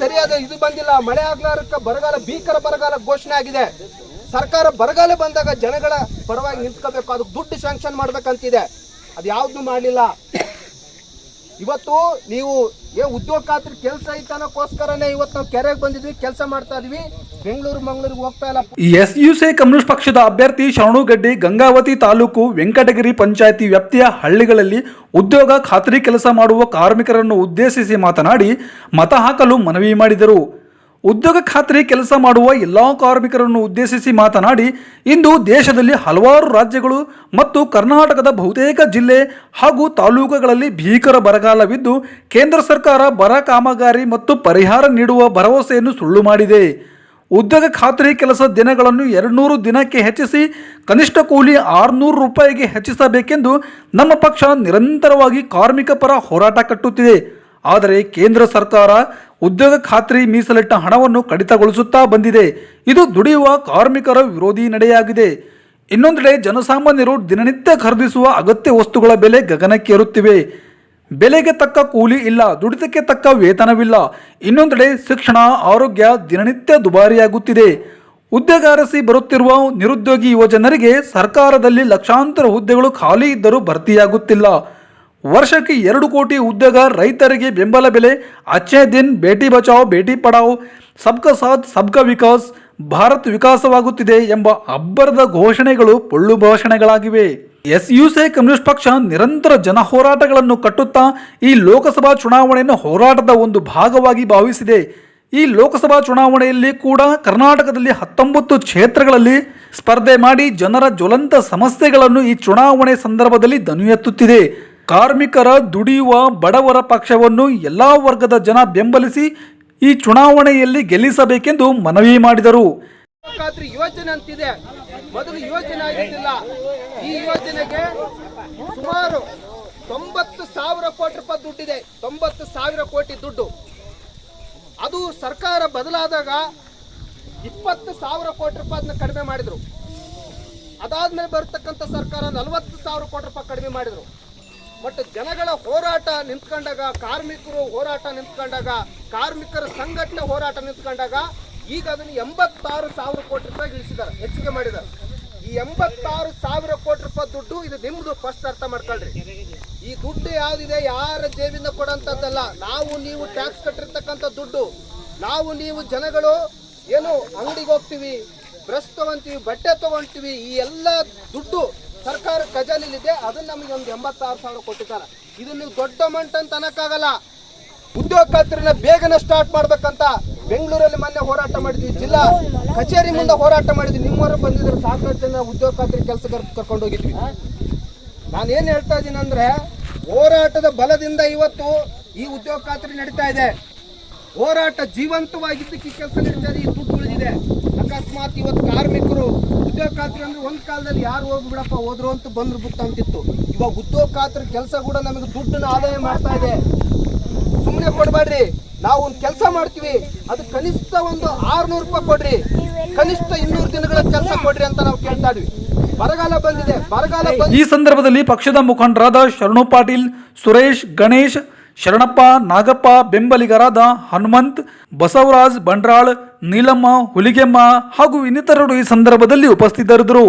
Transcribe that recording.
ಸರಿಯಾದ ಇದು ಬಂದಿಲ್ಲ. ಮಳೆ ಆಗ್ಲಾರಕ್ಕ ಬರಗಾಲ, ಭೀಕರ ಬರಗಾಲ ಘೋಷಣೆ ಆಗಿದೆ. ಸರ್ಕಾರ ಬರಗಾಲ ಬಂದಾಗ ಜನಗಳ ಪರವಾಗಿ ನಿಂತ್ಕೋಬೇಕು. ಅದಕ್ಕೆ ದುಡ್ಡು ಸ್ಯಾಂಕ್ಷನ್ ಮಾಡ್ಬೇಕಂತಿದೆ. ಅದು ಯಾವ್ದು ಮಾಡಲಿಲ್ಲ. ಇವತ್ತು ನೀವು ಏ ಉದ್ಯೋಗ ಖಾತ್ರಿ ಕೆಲಸ ಐತನಕ್ಕೋಸ್ಕರನೇ ಇವತ್ತು ನಾವು ಕೆರೆಗೆ ಬಂದಿದ್ವಿ, ಕೆಲಸ ಮಾಡ್ತಾ ಇದೀವಿ. ಬೆಂಗಳೂರು, ಮಂಗಳೂರಿಗೆ ಹೋಗ್ತಾ ಇಲ್ಲ. ಎಸ್ ಯು ಸಿ ಕಮ್ಯುನಿಸ್ಟ್ ಪಕ್ಷದ ಅಭ್ಯರ್ಥಿ ಶರಣುಗಡ್ಡಿ ಗಂಗಾವತಿ ತಾಲೂಕು ವೆಂಕಟಗಿರಿ ಪಂಚಾಯಿತಿ ವ್ಯಾಪ್ತಿಯ ಹಳ್ಳಿಗಳಲ್ಲಿ ಉದ್ಯೋಗ ಖಾತ್ರಿ ಕೆಲಸ ಮಾಡುವ ಕಾರ್ಮಿಕರನ್ನು ಉದ್ದೇಶಿಸಿ ಮಾತನಾಡಿ ಮತ ಹಾಕಲು ಮನವಿ ಮಾಡಿದರು. ಉದ್ಯೋಗ ಖಾತ್ರಿ ಕೆಲಸ ಮಾಡುವ ಎಲ್ಲ ಕಾರ್ಮಿಕರನ್ನು ಉದ್ದೇಶಿಸಿ ಮಾತನಾಡಿ, ಇಂದು ದೇಶದಲ್ಲಿ ಹಲವಾರು ರಾಜ್ಯಗಳು ಮತ್ತು ಕರ್ನಾಟಕದ ಬಹುತೇಕ ಜಿಲ್ಲೆ ಹಾಗೂ ತಾಲೂಕುಗಳಲ್ಲಿ ಭೀಕರ ಬರಗಾಲವಿದ್ದು, ಕೇಂದ್ರ ಸರ್ಕಾರ ಬರ ಕಾಮಗಾರಿ ಮತ್ತು ಪರಿಹಾರ ನೀಡುವ ಭರವಸೆಯನ್ನು ಸುಳ್ಳು ಮಾಡಿದೆ. ಉದ್ಯೋಗ ಖಾತ್ರಿ ಕೆಲಸ ದಿನಗಳನ್ನು ಎರಡುನೂರು ದಿನಕ್ಕೆ ಹೆಚ್ಚಿಸಿ, ಕನಿಷ್ಠ ಕೂಲಿ ಆರುನೂರು ರೂಪಾಯಿಗೆ ಹೆಚ್ಚಿಸಬೇಕೆಂದು ನಮ್ಮ ಪಕ್ಷ ನಿರಂತರವಾಗಿ ಕಾರ್ಮಿಕ ಪರ ಹೋರಾಟ ಕಟ್ಟುತ್ತಿದೆ. ಆದರೆ ಕೇಂದ್ರ ಸರ್ಕಾರ ಉದ್ಯೋಗ ಖಾತ್ರಿ ಮೀಸಲಿಟ್ಟ ಹಣವನ್ನು ಕಡಿತಗೊಳಿಸುತ್ತಾ ಬಂದಿದೆ. ಇದು ದುಡಿಯುವ ಕಾರ್ಮಿಕರ ವಿರೋಧಿ ನಡೆಯಾಗಿದೆ. ಇನ್ನೊಂದೆಡೆ ಜನಸಾಮಾನ್ಯರು ದಿನನಿತ್ಯ ಖರೀದಿಸುವ ಅಗತ್ಯ ವಸ್ತುಗಳ ಬೆಲೆ ಗಗನಕ್ಕೇರುತ್ತಿವೆ. ಬೆಲೆಗೆ ತಕ್ಕ ಕೂಲಿ ಇಲ್ಲ, ದುಡಿತಕ್ಕೆ ತಕ್ಕ ವೇತನವಿಲ್ಲ. ಇನ್ನೊಂದೆಡೆ ಶಿಕ್ಷಣ, ಆರೋಗ್ಯ ದಿನನಿತ್ಯ ದುಬಾರಿಯಾಗುತ್ತಿದೆ. ಉದ್ಯೋಗ ಅರಸಿ ಬರುತ್ತಿರುವ ನಿರುದ್ಯೋಗಿ ಯುವಜನರಿಗೆ ಸರ್ಕಾರದಲ್ಲಿ ಲಕ್ಷಾಂತರ ಹುದ್ದೆಗಳು ಖಾಲಿ ಇದ್ದರೂ ಭರ್ತಿಯಾಗುತ್ತಿಲ್ಲ. ವರ್ಷಕ್ಕೆ ಎರಡು ಕೋಟಿ ಉದ್ಯೋಗ ರೈತರಿಗೆ ಬೆಂಬಲ ಬೆಲೆ, ಅಚ್ಚೇ ದಿನ್ ಭೇಟಿ ಬಚಾವ್ ಭೇಟಿ ಪಡಾವ್, ಸಬ್ಕಾ ಸಾಥ್, ಸಬ್ಕಾ ವಿಕಾಸ್, ಭಾರತ್ ವಿಕಾಸವಾಗುತ್ತಿದೆ ಎಂಬ ಅಬ್ಬರದ ಘೋಷಣೆಗಳು ಪೊಳ್ಳು ಭಾಷಣೆಗಳಾಗಿವೆ ಎಸ್ ಯು ಸಿ ಕಮ್ಯುನಿಸ್ಟ್ ಪಕ್ಷ ನಿರಂತರ ಜನ ಹೋರಾಟಗಳನ್ನು ಕಟ್ಟುತ್ತಾ ಈ ಲೋಕಸಭಾ ಚುನಾವಣೆಯನ್ನು ಹೋರಾಟದ ಒಂದು ಭಾಗವಾಗಿ ಭಾವಿಸಿದೆ. ಈ ಲೋಕಸಭಾ ಚುನಾವಣೆಯಲ್ಲಿ ಕೂಡ ಕರ್ನಾಟಕದಲ್ಲಿ ಹತ್ತೊಂಬತ್ತು ಕ್ಷೇತ್ರಗಳಲ್ಲಿ ಸ್ಪರ್ಧೆ ಮಾಡಿ ಜನರ ಜ್ವಲಂತ ಸಮಸ್ಯೆಗಳನ್ನು ಈ ಚುನಾವಣೆ ಸಂದರ್ಭದಲ್ಲಿ ದನು ಕಾರ್ಮಿಕರ ದುಡಿಯುವ ಬಡವರ ಪಕ್ಷವನ್ನು ಎಲ್ಲ ವರ್ಗದ ಜನ ಬೆಂಬಲಿಸಿ ಈ ಚುನಾವಣೆಯಲ್ಲಿ ಗೆಲ್ಲಿಸಬೇಕೆಂದು ಮನವಿ ಮಾಡಿದರು. ಖಾತ್ರಿ ಯೋಜನೆ ಅಂತಿದೆ. ಮೊದಲು ಯೋಜನೆ ಆಗಿದ್ದಿಲ್ಲ. ಈ ಯೋಜನೆಗೆ ಸುಮಾರು ತೊಂಬತ್ತು ಸಾವಿರ ಕೋಟಿ ರೂಪಾಯಿ ದುಡ್ಡಿದೆ. ತೊಂಬತ್ತು ಸಾವಿರ ಕೋಟಿ ದುಡ್ಡು. ಅದು ಸರ್ಕಾರ ಬದಲಾದಾಗ ಇಪ್ಪತ್ತು ಸಾವಿರ ಕೋಟಿ ರೂಪಾಯಿ ಕಡಿಮೆ ಮಾಡಿದ್ರು. ಅದಾದ್ಮೇಲೆ ಬರತಕ್ಕಂಥ ಸರ್ಕಾರ ನಲವತ್ತು ಸಾವಿರ ಕೋಟಿ ರೂಪಾಯಿ ಕಡಿಮೆ ಮಾಡಿದ್ರು. ಬಟ್ ಜನಗಳ ಹೋರಾಟ ನಿಂತ್ಕೊಂಡಾಗ, ಕಾರ್ಮಿಕರು ಹೋರಾಟ ನಿಂತ್ಕೊಂಡಾಗ, ಕಾರ್ಮಿಕರ ಸಂಘಟನೆ ಹೋರಾಟ ನಿಂತ್ಕೊಂಡಾಗ, ಈಗ ಅದನ್ನು ಎಂಬತ್ತಾರು ಸಾವಿರ ಕೋಟಿ ರೂಪಾಯಿ ಇಳಿಸಿದ್ದಾರೆ, ಹೆಚ್ಚಿಗೆ ಮಾಡಿದ್ದಾರೆ. ಈ ಎಂಬತ್ತಾರು ಸಾವಿರ ಕೋಟಿ ರೂಪಾಯಿ ದುಡ್ಡು ಇದು ನಿಮ್ದು ಫಸ್ಟ್ ಅರ್ಥ ಮಾಡ್ಕೊಳ್ರಿ. ಈ ದುಡ್ಡು ಯಾವ್ದಿದೆ, ಯಾರ ಜೇಬಿಂದ ಕೊಡೋಂಥದ್ದಲ್ಲ, ನಾವು ನೀವು ಟ್ಯಾಕ್ಸ್ ಕಟ್ಟಿರ್ತಕ್ಕಂಥ ದುಡ್ಡು, ನಾವು ನೀವು ಜನಗಳು ಏನು ಅಂಗಡಿಗೆ ಹೋಗ್ತೀವಿ ಬ್ರಷ್ ತಗೊಂತೀವಿ ಬಟ್ಟೆ ತಗೊಂತೀವಿ, ಈ ಎಲ್ಲ ದುಡ್ಡು ಸರ್ಕಾರ ಖಜಾನೆಲಿದೆ ಅದನ್ನ ನಮಗೆ ಒಂದು ಎಂಬತ್ತಾರು ಸಾವಿರ ಕೊಟ್ಟಿದ್ದಾರೆ ಇದು ನೀವು ದೊಡ್ಡ ಅಮೌಂಟ್ ಅಂತ ಅನ್ನಕ್ಕಾಗಲ್ಲ ಉದ್ಯೋಗ ಖಾತ್ರಿನ ಬೇಗನೆ ಸ್ಟಾರ್ಟ್ ಮಾಡ್ಬೇಕಂತ ಬೆಂಗಳೂರಲ್ಲಿ ಮೊನ್ನೆ ಹೋರಾಟ ಮಾಡಿದ್ವಿ. ಜಿಲ್ಲಾ ಕಚೇರಿ ಮುಂದೆ ಹೋರಾಟ ಮಾಡಿದ್ವಿ. ನಿಮ್ಮವರು ಬಂದಿದ್ರು, ಸಾಕಷ್ಟು ಜನ ಉದ್ಯೋಗ ಖಾತ್ರಿ ಕೆಲಸ ಕರ್ಕೊಂಡು ಹೋಗಿದ್ವಿ. ನಾನು ಏನ್ ಹೇಳ್ತಾ ಇದ್ದೀನಿ ಅಂದ್ರೆ, ಹೋರಾಟದ ಬಲದಿಂದ ಇವತ್ತು ಈ ಉದ್ಯೋಗ ಖಾತ್ರಿ ನಡೀತಾ ಇದೆ. ಹೋರಾಟ ಜೀವಂತವಾಗಿದ್ದಕ್ಕೆ ಈ ಕೆಲಸ ನಡೀತಾ ಇದೆ, ಈ ದುಡ್ಡು ಉಳಿದಿದೆ. ಅಕಸ್ಮಾತ್ ಇವತ್ತು ಕಾರ್ಮಿಕರು ಉದ್ಯೋಗ ಖಾತ್ರಿ ಅಂದ್ರೆ ಒಂದ್ ಕಾಲದಲ್ಲಿ ಯಾರು ಹೋಗಿ ಬಿಡಪ್ಪ ಹೋದ್ರು ಅಂತ ಬಂದ್ರು ಬುಕ್ ಅಂತಿತ್ತು ಇವಾಗ ಉದ್ಯೋಗ ಖಾತ್ರಿ ಕೆಲಸ ಕೂಡ ನಮಗೆ ದುಡ್ಡನ್ನ ಆದಾಯ ಮಾಡ್ತಾ ಇದೆ. ಸುಮ್ಮನೆ ಕೊಡಬೇಡ್ರಿ. ನಾವು ಒಂದು ಕೆಲಸ ಮಾಡ್ತೀವಿ. ಅದು ಕನಿಷ್ಠ ಒಂದು ಆರ್ನೂರು ರೂಪಾಯಿ ಕೊಡ್ರಿ. ಕನಿಷ್ಠ ಇನ್ನೂರು ದಿನಗಳ ಕೆಲಸ ಕೊಡ್ರಿ ಅಂತ ನಾವು ಕೇಳ್ತಾ ಇದ್ವಿ. ಬರಗಾಲ ಬಂದಿದೆ. ಬರಗಾಲ ಈ ಸಂದರ್ಭದಲ್ಲಿ ಪಕ್ಷದ ಮುಖಂಡರಾದ ಶರಣು ಪಾಟೀಲ್ ಸುರೇಶ್ ಗಣೇಶ್ ಶರಣಪ್ಪ ನಾಗಪ್ಪ ಬೆಂಬಲಿಗರಾದ ಹನುಮಂತ್ ಬಸವರಾಜ್ ಬಂಡ್ರಾಳ್ ನೀಲಮ್ಮ ಹುಲಿಗೆಮ್ಮ ಹಾಗೂ ಇನ್ನಿತರರು ಈ ಸಂದರ್ಭದಲ್ಲಿ ಉಪಸ್ಥಿತರಿದ್ದರು.